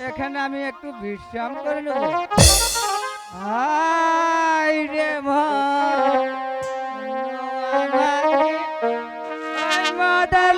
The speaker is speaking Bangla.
এখানে আমি একটু বিশ্রাম করে নেব হাই রে মা মাদার